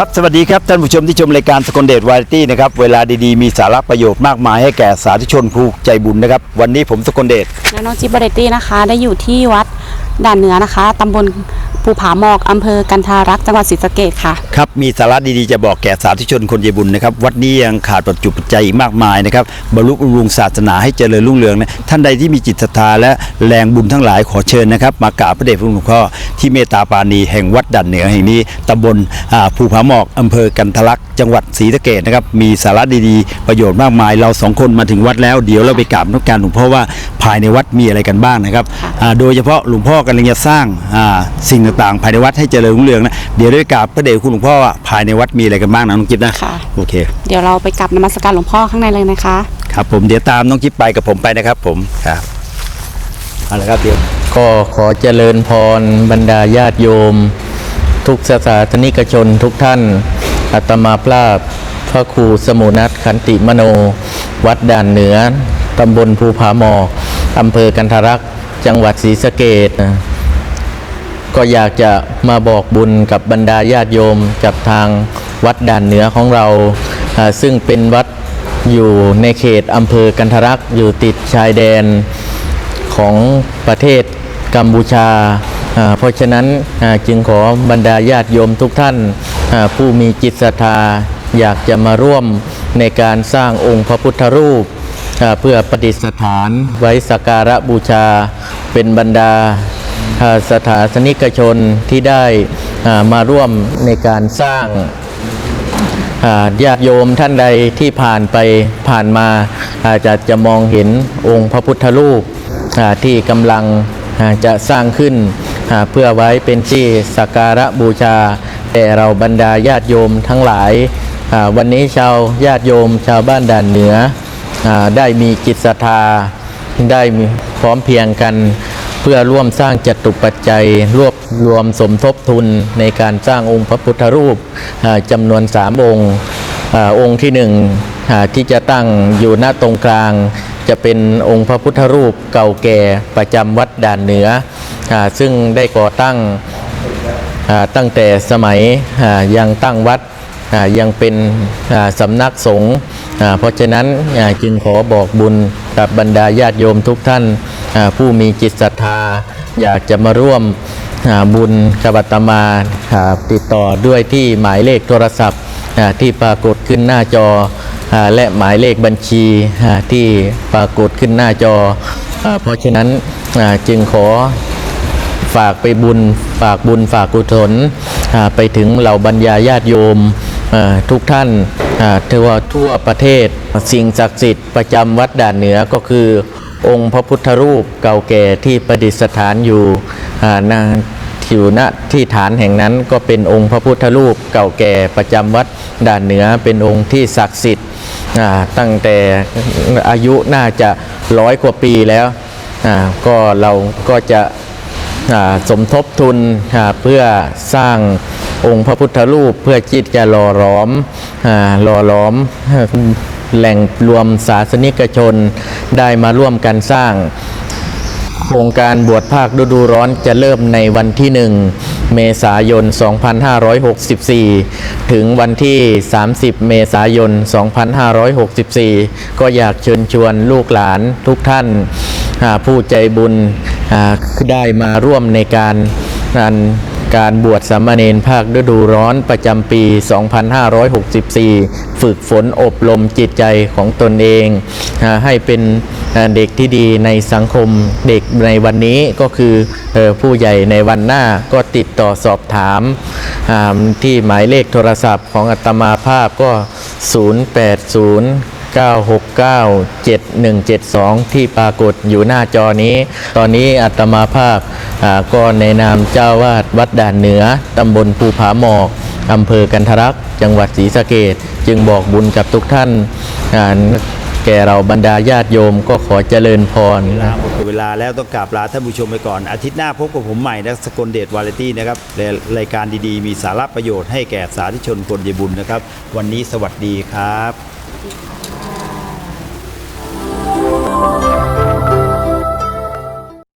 ครับสวัสดีครับท่านผู้ชมที่ชมรายการสกลเดชวาไรตี้นะครับเวลาดีๆมีสาระประโยชน์มากมายให้แก่สาธุชนผู้ใจบุญนะครับ วันนี้ผมสกลเดชและน้องจิ๊บบาไรตี้นะคะ ได้อยู่ที่วัดด่านเหนือนะคะตำบลภูผาหมอกอำเภอกันทารักษ์จังหวัดศรีสะเกษค่ะ ครับมีสาระดีๆจะบอกแก่สาธุชนคนใจบุญนะครับวัดนี้ยังขาดปัจจุปัจจัยอีกมากมายนะครับบรรลุบำรุงศาสนาให้เจริญรุ่งเรืองนะท่านใดที่มีจิตศรัทธาและแรงบุญทั้งหลายขอเชิญนะครับ มากราบพระเดชพระคุณหลวงพ่อที่เมตตาปาณีแห่งวัดด่านเหนือแห่งนี้ตำบลอ่าภูผาหมอกอำเภอกันทะลักจังหวัดศรีสะเกดนะครับมีสาระดีๆ ประโยชน์มากมาย เราสองคนมาถึงวัดแล้วเดี๋ยวเราไปกราบนักการหลวงพ่อว่าภายในวัดมีอะไรกันบ้างนะครับโดยเฉพาะหลวงพ่อกำลังจะสร้างสิ่งต่างๆ ภายในวัดให้เจริญรุ่งเรืองนะเดี๋ยวได้กราบพระเดชคุณหลวงพ่อว่าภายในวัดมีอะไรกันบ้างนะน้องจิ๊บนะค่ะ โอเค เดี๋ยวเราไปกลับนมัสการหลวงพ่อข้างในเลยนะคะ ครับผมเดี๋ยวตามน้องจิ๊บไปกับผมไปนะครับ ผมครับเอาละครับเดี๋ยวก็ขอเจริญพรบรรดาญาติโยม ทุกศาสนิกชนทุกท่านอาตมาพระพระครูสมุนัตขันติมโน วัดด่านเหนือ ตำบลภูผาหมอกอำเภอกันทารักษ์จังหวัดศรีสะเกดนะ ก็อยากจะมาบอกบุญกับบรรดาญาติโยมกับทางวัดด่านเหนือของเรา ซึ่งเป็นวัดอยู่ในเขตอำเภอกันทารักษ์อยู่ติดชายแดนของประเทศกัมพูชา เพราะฉะนั้นจึงขอบรรดาญาติโยมทุกท่านผู้มีจิตศรัทธาอยากจะมาร่วมในการสร้างองค์พระพุทธรูปเพื่อประดิษฐานไว้สักการะบูชาเป็นบรรดา สถาสนิกชนที่ได้มาร่วมในการสร้างญาติโยมท่านใดที่ผ่านไปผ่านมาอาจจะจะมองเห็นองค์พระพุทธรูปที่กำลังจะสร้างขึ้นเพื่อไว้เป็นที่สักการะบูชาแด่เราบรรดาญาติโยมทั้งหลาย วันนี้ชาวญาติโยมชาวบ้านด่านเหนือได้มีจิตศรัทธาได้พร้อมเพียงกัน เพื่อร่วมสร้างจัตุปัจจัยรวบรวมสมทบทุนในการสร้างองค์พระพุทธรูปจำนวนสามองค์องค์ที่หนึ่งที่จะตั้งอยู่หน้าตรงกลาง จะเป็นองค์พระพุทธรูปเก่าแก่ประจำวัดด่านเหนืออซึ่งได้ก่อตั้งตั้งแต่สมัยยังตั้งวัดยังเป็นสำนักสงฆ์เพราะฉะนั้นจึงขอบอกบุญกับบรรดาญาติโยมทุกท่าน ผู้มีจิตศรัทธา อยากจะมาร่วมบุญกับอาตมาติดต่อด้วยที่หมายเลขโทรศัพท์ที่ปรากฏขึ้นหน้าจอและหมายเลขบัญชีที่ปรากฏขึ้นหน้าจอ เพราะฉะนั้นจึงขอฝากไปบุญฝากบุญฝากกุศลไปถึงเหล่าบรรยาญาติโยมทุกท่านทั่วทั่วประเทศสิ่งศักดิ์สิทธิ์ประจำวัดด่านเหนือก็คือ องค์พระพุทธรูปเก่าแก่ที่ประดิษฐานอยู่อ่าอยู่ณที่ฐานแห่งนั้นก็เป็นองค์พระพุทธรูปเก่าแก่ประจำวัดด่านเหนือเป็นองค์ที่ศักดิ์สิทธิ์ตั้งแต่อายุน่าจะร้อยกว่าปีแล้วก็เราก็จะสมทบทุนเพื่อสร้างองค์พระพุทธรูปเพื่อจิตจะหล่อหลอมอ่าหล่อหลอมแหล่งรวมศาสนิกชน ได้มาร่วมกันสร้าง โครงการบวชภาคฤดูร้อนจะเริ่มในวันที่ 1 เมษายน 2564 ถึงวันที่ 30 เมษายน 2564 ก็อยากเชิญชวนลูกหลานทุกท่านผู้ใจบุญได้มาร่วมในการ การบวชสามเณรภาคฤดูร้อนประจำปี 2564 ฝึกฝนอบรมจิตใจของตนเอง ให้เป็นเด็กที่ดีในสังคมเด็กในวันนี้ก็คือผู้ใหญ่ในวันหน้าก็ติดต่อสอบถามที่หมายเลขโทรศัพท์ของอัตมาภาพก็ 080 969 7172 ที่ปรากฏอยู่หน้าจอนี้ ตอนนี้อัตมาภาพก็ในนามเจ้าวาดวัดด่านเหนือตำบลภูผาหมอกอำเภอกันทรักษ์จังหวัดศรีสะเกดจึงบอกบุญกับทุกท่านแก่เราบรรดาญาติโยมก็ขอเจริญพรเวลาหมดเวลาแล้วต้องกราบลาท่านผู้ชมไปก่อน อาทิตย์หน้าพบกับผมใหม่นะสกลเดชวาไรตี้นะครับรายการดีๆ มีสาระประโยชน์ให้แก่สาธุชนคนใจบุญนะครับ วันนี้สวัสดีครับ